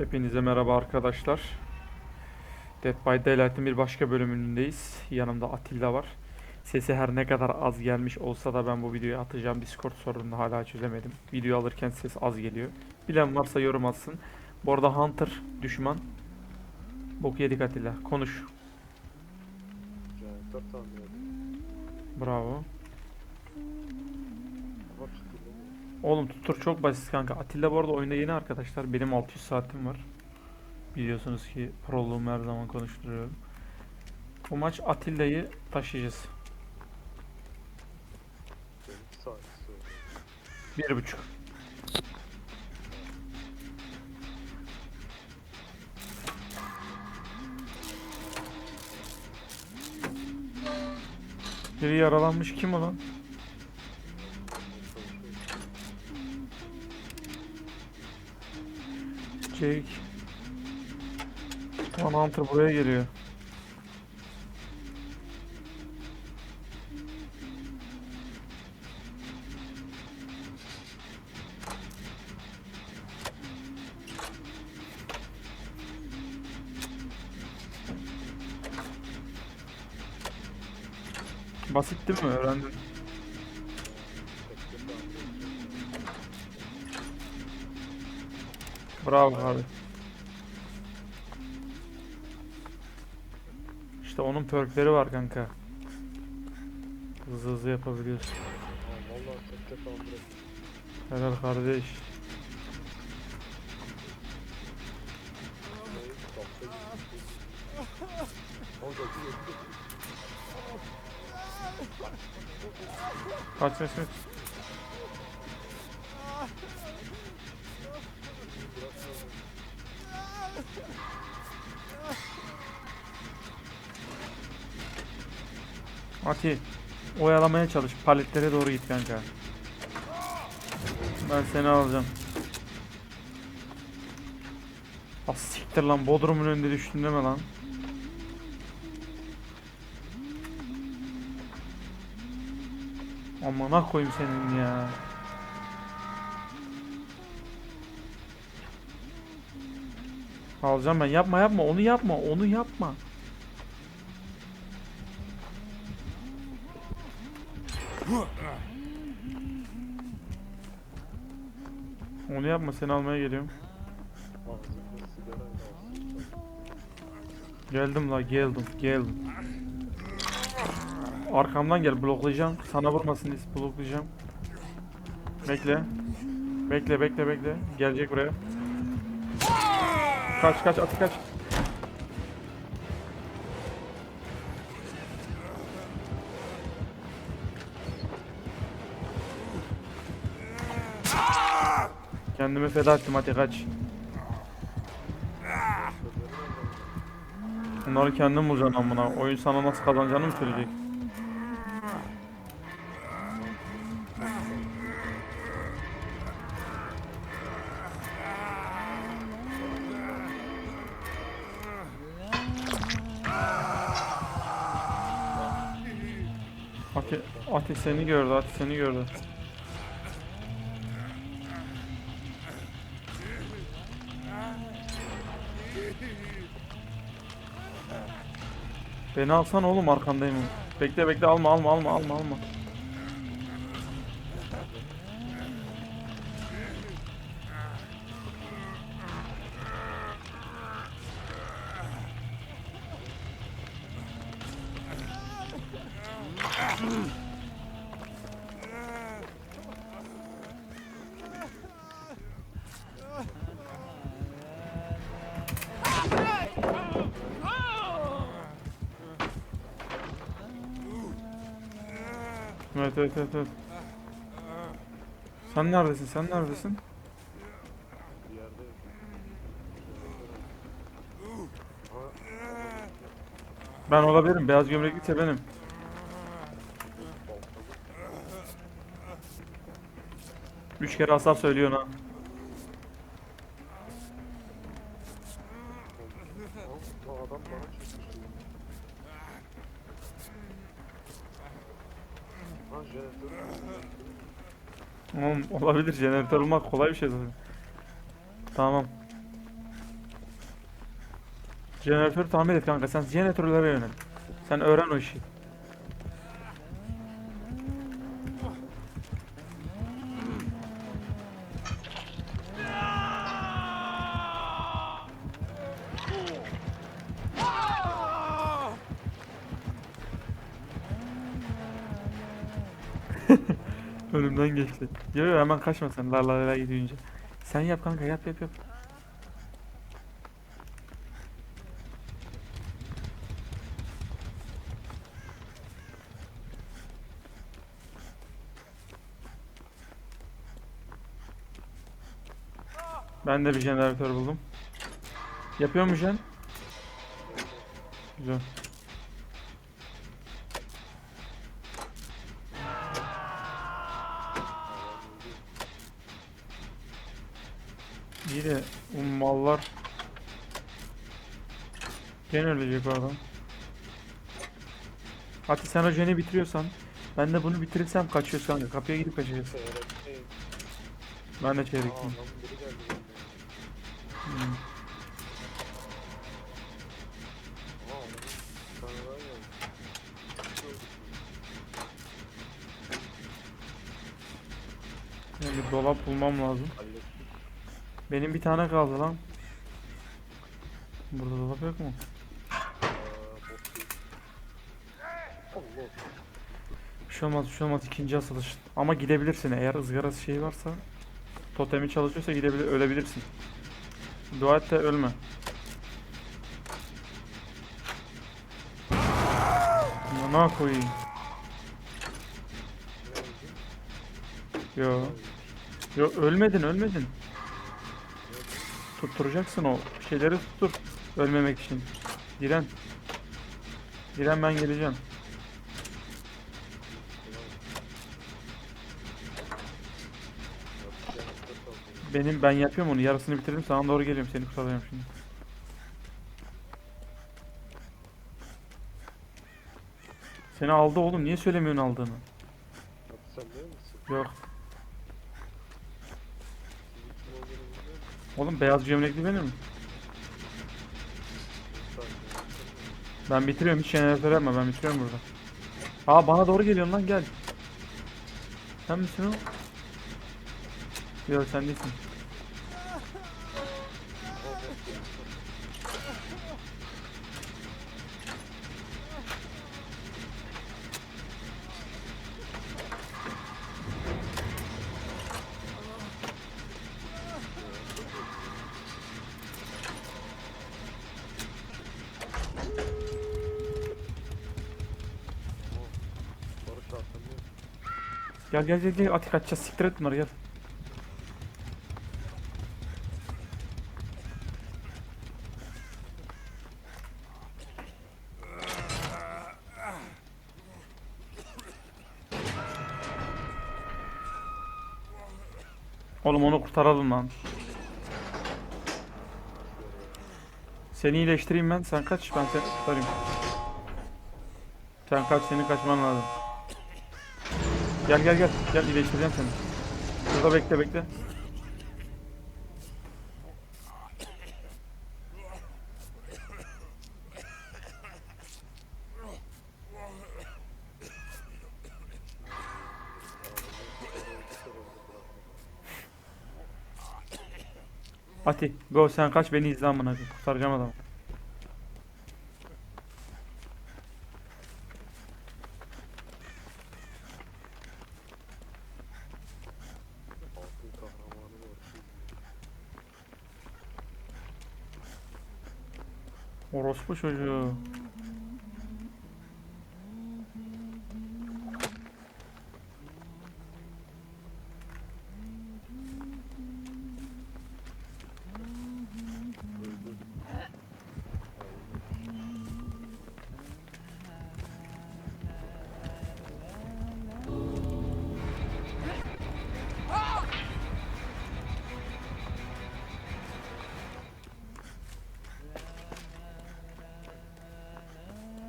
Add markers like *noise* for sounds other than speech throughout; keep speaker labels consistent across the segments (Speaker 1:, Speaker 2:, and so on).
Speaker 1: Hepinize merhaba arkadaşlar. Dead by Daylight'ın bir başka bölümündeyiz. Yanımda Atilla var. Sesi her ne kadar az gelmiş olsa da ben bu videoyu atacağım. Discord sorununu hala çözemedim. Video alırken ses az geliyor. Bilen varsa yorum atsın. Bu arada Hunter düşman. Bok yedik Atilla. Konuş. Bravo. Oğlum tutur çok basit kanka. Atilla bu arada oyunda yeni arkadaşlar. Benim 600 saatim var. Biliyorsunuz ki proluğumu her zaman konuşturuyorum. Bu maç Atilla'yı taşıyacağız. Bir buçuk. Biri yaralanmış kim o Jake. Lan Hunter buraya geliyor. Basit değil mi? Öğrendin. Bravo abi. İşte onun perkleri var kanka. Hızlı hızlı yapabiliyorsun. Helal kardeş. Kaç Mesut? Ati oyalamaya çalış. Paletlere doğru git kanka. Ben seni alacağım. Ah siktir lan Bodrum'un önünde düştün deme lan. Amına koyayım senin ya. Alacağım ben. Yapma yapma. Onu yapma. Onu yapma. Onu yapma. Seni almaya geliyorum. Geldim la geldim geldim. Arkamdan gel bloklayacağım. Sana vurmasın diye bloklayacağım. Bekle. Bekle bekle bekle. Gelecek buraya. Kaç kaç atı kaç. Kendimi feda ettim hadi kaç. Bunları kendin bulacaksın amına. Oyun sana nasıl kazanacağını mı söyleyecek? Ati, Ati seni gördü, Ati seni gördü. Beni alsan oğlum arkandayım. Bekle bekle alma alma alma alma alma. Evet evet evet evet. Sen neredesin? Sen neredesin? Ben olabilirim. Beyaz gömlekliyse benim. Üç kere hasar söylüyorsun ha.
Speaker 2: o adam bana çekmişti. Ha jeneratör.
Speaker 1: Oğlum olabilir. Jeneratör olmak kolay bir şey zaten. Tamam. Jeneratörü tamir et kanka. Sen jeneratörlere yönel. Sen öğren o işi. *laughs* Önümden geçti. Yo yo hemen kaçma sen. La la la gidince. Sen yap kanka yap yap yap. Ben de bir jeneratör buldum. Yapıyor mu jen? Güzel. İyi de bu mallar Gene ölecek o adam. Hadi sen o jeni bitiriyorsan ben de bunu bitirirsem kaçıyoruz kanka. Kapıya gidip kaçacağız. Ben de çeyrekliyim. Hmm. Yani bir dolap bulmam lazım.
Speaker 2: Hallettim.
Speaker 1: Benim bir tane kaldı lan. Burada dolap yok mu? Bir şey olmaz, bir şey olmaz. ikinci asılış. Ama gidebilirsin eğer ızgarası şey varsa. Totemi çalışıyorsa gidebilir, ölebilirsin. Dua et de ölme. Yana koyayım. Yo. Yo ölmedin, ölmedin. Tutturacaksın o şeyleri tuttur. Ölmemek için. Diren. Diren ben geleceğim. Benim ben yapıyorum onu. Yarısını bitirdim. Sana doğru geliyorum. Seni kurtaracağım şimdi. Seni aldı oğlum. Niye söylemiyorsun aldığını? Yok. Oğlum beyaz gömlekli benim.
Speaker 2: Saniye.
Speaker 1: Ben bitiriyorum. Hiç jeneratör yapma. Ben bitiriyorum burada. Aa bana doğru geliyorsun lan gel. Sen misin o? Yok sen değilsin. Gel gel gel gel. Atik açacağız. Siktir et bunları gel. Oğlum onu kurtaralım lan. Seni iyileştireyim ben. Sen kaç ben seni kurtarayım. Sen kaç senin kaçman lazım. Gel gel gel. Gel iyileştireceğim seni. Burada bekle bekle. Ati go sen kaç beni izle amına. Kurtaracağım adamı. Push.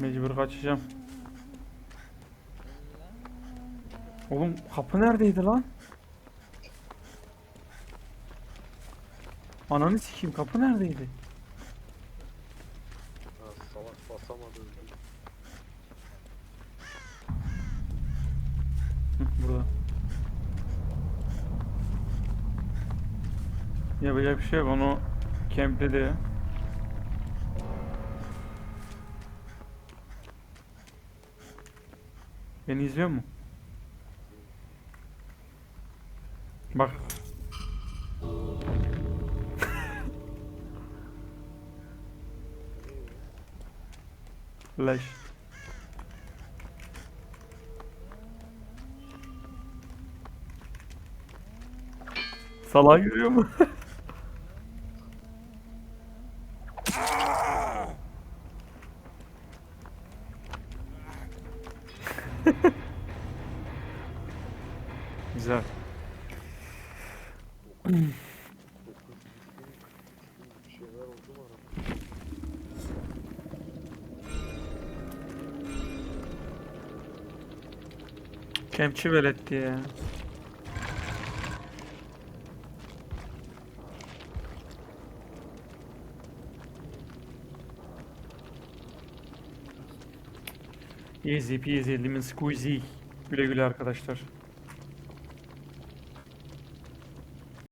Speaker 1: Mecbur kaçacağım. Oğlum kapı neredeydi lan? Ananı sikeyim kapı neredeydi? Ha, salak basamadı. Bir şey yok onu kempledi. Beni izliyor mu? Bak. *laughs* Leş. Salağı görüyor mu? *laughs* Kemçi veletti ya. Easy peasy lemon squeezy. Güle güle arkadaşlar.